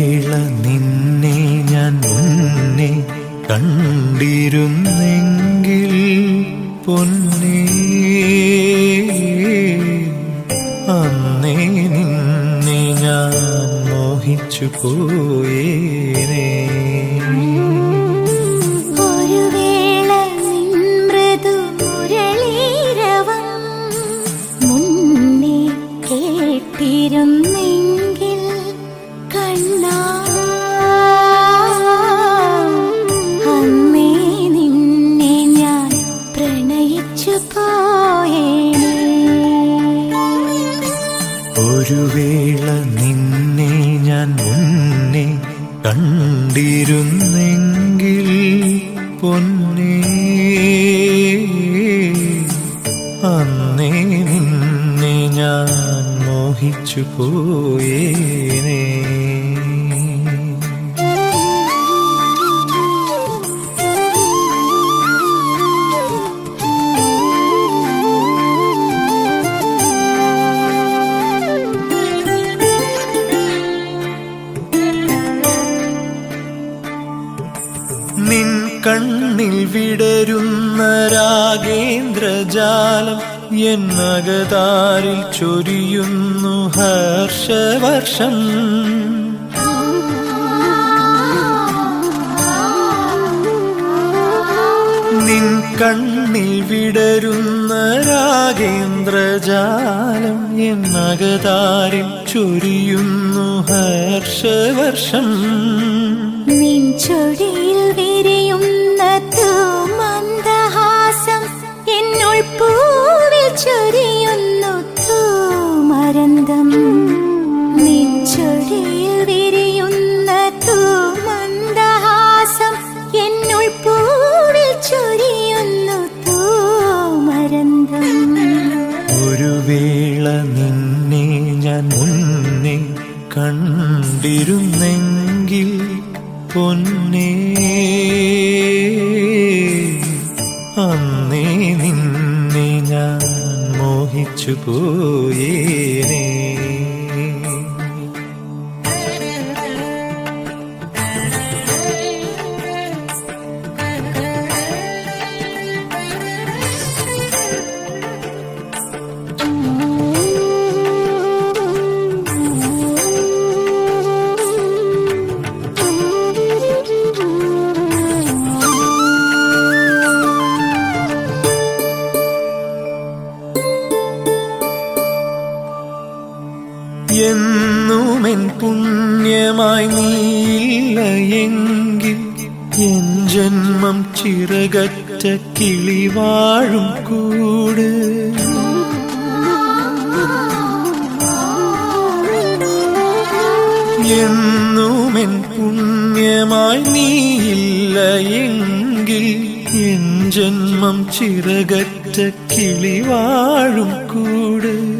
വേള നിന്നെ ഞാൻ മുന്നേ കണ്ടിരുന്നെങ്കിൽ പൊന്നേ. അന്നേ നിന്നെ ഞാൻ മോഹിച്ചു പോയേനേ. ഒരു വേള നിന്നെ ഞാൻ മുന്നേ കണ്ടിരുന്നെങ്കിൽ പൊന്നേ അന്നേ നിന്നെ ഞാൻ മോഹിച്ചു പോയേനേ നിൻ കണ്ണിൽ വിടരുന്ന രാഗേന്ദ്രജാലം എന്നകതാരിൽ ചൊരിയുന്നു ഹർഷവർഷം. നിൻ കണ്ണിൽ വിടരുന്ന രാഗേന്ദ്രജാലം എന്നകതാരിൽ ചൊരിയുന്നു ഹർഷവർഷം. നിൻ ചൊടിയിൽ പൊന്നേ അന്നേ നിന്നെ ഞാൻ മോഹിച്ചു പോയേനേ എന്നുമെൻ പുണ്യമായി നീയില്ല എങ്കിൽ എൻ ജന്മം ചിറകറ്റ കിളിവാഴും കൂട്. എന്നുമെൻ പുണ്യമായി നീയില്ല എങ്കിൽ എൻ ജന്മം ചിറകറ്റ കിളിവാഴും കൂട്.